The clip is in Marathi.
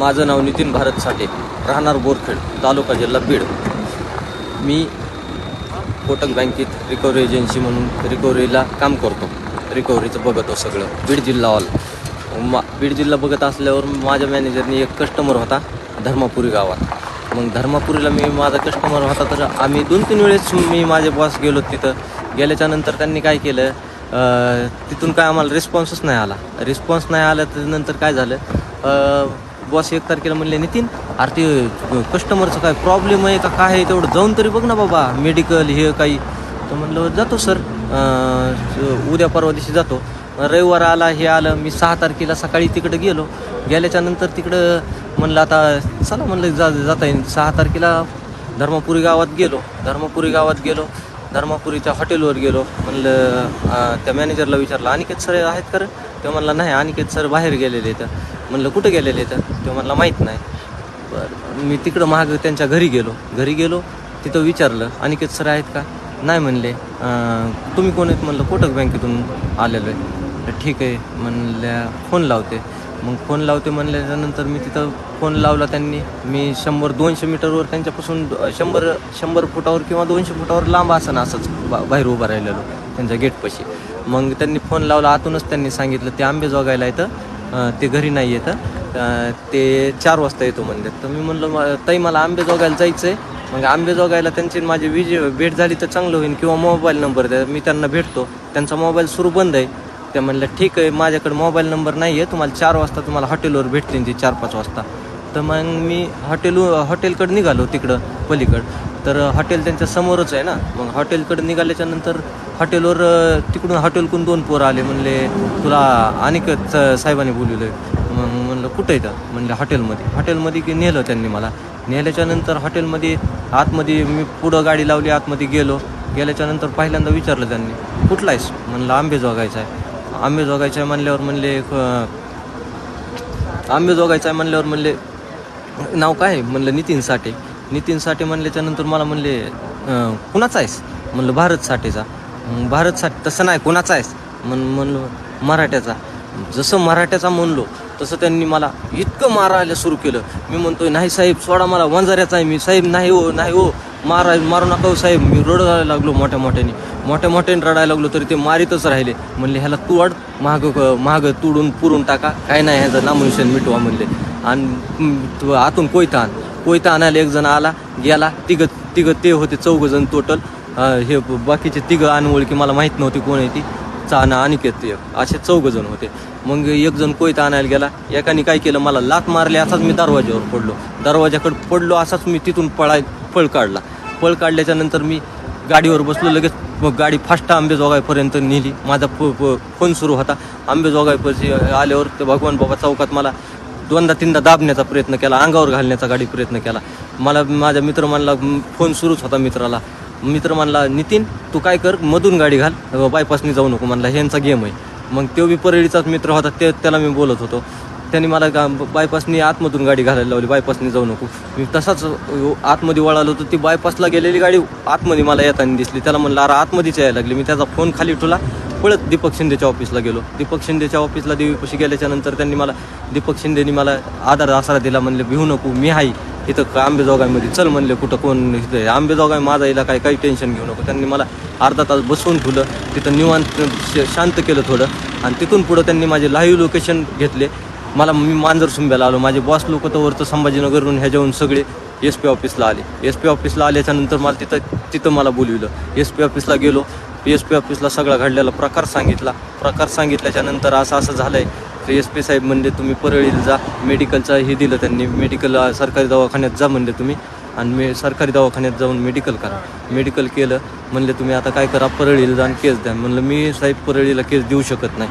माझं नाव नितीन भारत साठे. राहणार बोरखेड तालुका जिल्हा बीड. मी कोटक बँकेत रिकव्हरी एजन्सी म्हणून रिकव्हरीला काम करतो. रिकव्हरीचं बघतो सगळं. बीड जिल्हा ऑल मा बीड जिल्हा बघत असल्यावर माझ्या मॅनेजरनी एक कस्टमर होता धर्मापुरी गावात. मग धर्मापुरीला मी माझा कस्टमर होता तर आम्ही दोन तीन वेळेस मी माझे बॉस गेलो तिथं. गेल्याच्यानंतर त्यांनी काय केलं तिथून काय आम्हाला रिस्पॉन्सच नाही आला. रिस्पॉन्स नाही आला तर नंतर काय झालं बॉस एक तारखेला म्हणले नितीन अरे ते कस्टमरचं काय प्रॉब्लेम आहे का? काय आहे? तेवढं जाऊन तरी बघ ना बाबा मेडिकल हे काही. तर म्हणलं जातो सर उद्या परवा दिवशी जातो. रविवार आला हे आलं मी सहा तारखेला सकाळी तिकडं गेलो. गेल्याच्यानंतर तिकडं म्हणलं आता चला म्हणलं जा जाता येईल. सहा तारखेला धर्मपुरी गावात गेलो. धर्मपुरी गावात गेलो. धर्मापुरीच्या हॉटेलवर गेलो. म्हणलं त्या मॅनेजरला विचारलं अनिकेत सर आहेत का ते म्हणला नाही अनिकेत सर बाहेर गेलेले तर म्हणलं कुठं गेलेले तर? तो म्हणला माहीत नाही. बरं मी तिकडं महाग त्यांच्या घरी गेलो. घरी गेलो तिथं विचारलं अनिकेत सर आहेत का? नाही म्हणले. तुम्ही कोण आहेत? म्हणलं कोटक बँकेतून आलेलो आहे. ठीक आहे म्हणल्या फोन लावते. मग फोन लावते म्हणल्यानंतर मी तिथं फोन लावला त्यांनी. मी शंभर दोनशे मीटरवर त्यांच्यापासून शंभर शंभर फुटावर किंवा दोनशे फुटावर लांब असं असंच बा बाहेर उभं राहिलेलो त्यांच्या गेटपाशी. मग त्यांनी फोन लावला. आतूनच त्यांनी सांगितलं ते आंबे जोगायला येतं. ते घरी नाही येतं ते चार वाजता येतो म्हणले तर मी म्हणलं ताई मला आंबेजोगायला जायचं आहे मग आंबेजोगायला त्यांची माझी विज भेट झाली तर चांगलं होईल किंवा मोबाईल नंबर द्या. मी त्यांना भेटतो. त्यांचा मोबाईल सुरू बंद आहे. त्या म्हणलं ठीक आहे माझ्याकडे मोबाईल नंबर नाही आहे. तुम्हाला चार वाजता तुम्हाला हॉटेलवर भेटतील ती चार पाच वाजता. तर मग मी हॉटेल हॉटेलकडे निघालो तिकडं पलीकडं. तर हॉटेल त्यांच्या समोरच आहे ना? मग हॉटेलकडे निघाल्याच्या नंतर हॉटेलवर तिकडून हॉटेलकडून दोन पोरं आले. म्हणले तुला अनेक स- साहेबांनी बोलवलं मग म्हणलं कुठं येतं म्हणलं हॉटेलमध्ये. हॉटेलमध्ये की नेलं त्यांनी मला. नेल्याच्या नंतर हॉटेलमध्ये आतमध्ये मी पुढं गाडी लावली आतमध्ये गेलो. गेल्याच्यानंतर पहिल्यांदा विचारलं त्यांनी कुठला आहेस? म्हणलं आंबे जोगायचा आहे. आंबे जोगायचा आहे? म्हणल्यावर म्हणले "अं, आंबे जोगायचा आहे. म्हणल्यावर म्हणले नाव काय? आहे? म्हणलं नितीन साठे. नितीन साठे म्हणल्याच्या नंतर मला म्हणले कुणाचा आहेस? म्हणलं भारत साठेचा भारत साठे तसं नाही कुणाचा आहेस? म्हण म्हणलं मराठ्याचा. जसं मराठ्याचा म्हणलो तसं त्यांनी मला इतकं मारायला सुरू केलं. मी म्हणतोय नाही साहेब सोडा मला वंजाऱ्याचा आहे मी. साहेब नाही हो नाही हो. मारा मारू नका हो साहेब. मी रडायला लागलो मोठ्या मोठ्याने. मोठ्या मोठ्याने रडायला लागलो तरी ते मारीतच राहिले. म्हणले ह्याला तुवाड महाग महाग तुडून पुरून टाका. काय नाही ह्याचं नामोनिशन मिटवा म्हणले. आणि आतून कोयता आण कोयता आणायला एक जण आला गेला तिघं तिघं ते होते चौघ जण टोटल हे बाकीचे तिघं अनओळखी मला माहीत नव्हती कोण आहे ती. चाना अनिकेत एक. असे चौघ जण होते. मग एक जण कोयता आणायला गेला. एकाने काय केलं मला लात मारली असाच मी दरवाज्यावर पडलो. दरवाजाकडे पडलो असाच मी तिथून पळाय पळ काढला. पळ काढल्याच्या नंतर मी गाडीवर बसलो लगेच मग गाडी फास्ट आंबेजोगाईपर्यंत नेली. माझा फोन सुरू होता. आंबेजोगाईपर्यंत आल्यावर ते भगवान बाबा चौकात मला दोनदा तीनदा दाबण्याचा प्रयत्न केला अंगावर घालण्याचा गाडी प्रयत्न केला. मला माझ्या मित्र म्हणला फोन सुरूच होता मित्राला. मित्र म्हणला नितीन तू काय कर मधून गाडी घाल. बायपासनी जाऊ नको म्हणला ह्यांचा गेम आहे. मग तो बी परळीचाच मित्र होता ते त्याला मी बोलत होतो. त्यांनी मला गा बायपासनी आतमधून गाडी घालायला लावली बायपासनी जाऊ नको. मी तसाच आतमध्ये वळालो होतो ती बायपासला गेलेली गाडी आतमध्ये मला येताना दिसली. त्याला म्हणलं अरे आतमध्येच यायला लागली. मी त्याचा फोन खाली ठेवला पळत दीपक शिंदेच्या ऑफिसला गेलो. दीपक शिंदेच्या ऑफिसला देवीपाशी गेल्याच्यानंतर त्यांनी मला दीपक शिंदेनी मला आधार आसरा दिला म्हणले भिवू नको मी आहे इथं का आंबेजोगाईमध्ये? चल म्हणले कुठं कोण इथं आंबेजोगाई माझा यायला काय काही टेन्शन घेऊ नको. त्यांनी मला अर्धा तास बसवून ठेवलं. तिथं निवांत श- शांत केलं थोडं. आणि तिथून पुढं त्यांनी माझे लाईव्ह लोकेशन घेतले. मला मी मांजर सुंब्याला आलो. माझे बॉस लोक तर वरतं संभाजीनगरहून ह्याच्याहून सगळे एस पी ऑफिसला आले. एस पी ऑफिसला आल्याच्यानंतर मला तिथं तिथं मला बोलविलं. एस पी ऑफिसला गेलो. एस पी ऑफिसला सगळा घडलेला प्रकार सांगितला. प्रकार सांगितल्याच्या नंतर असं असं आहे तर एस पी साहेब म्हणले तुम्ही परळीला जा. मेडिकलचं हे दिलं त्यांनी. मेडिकल सरकारी दवाखान्यात जा म्हणले तुम्ही. आणि मी सरकारी दवाखान्यात जाऊन मेडिकल करा. मेडिकल केलं. म्हणले तुम्ही आता काय करा? परळीला जाऊन केस द्या. म्हणलं मी साहेब परळीला केस देऊ शकत नाही.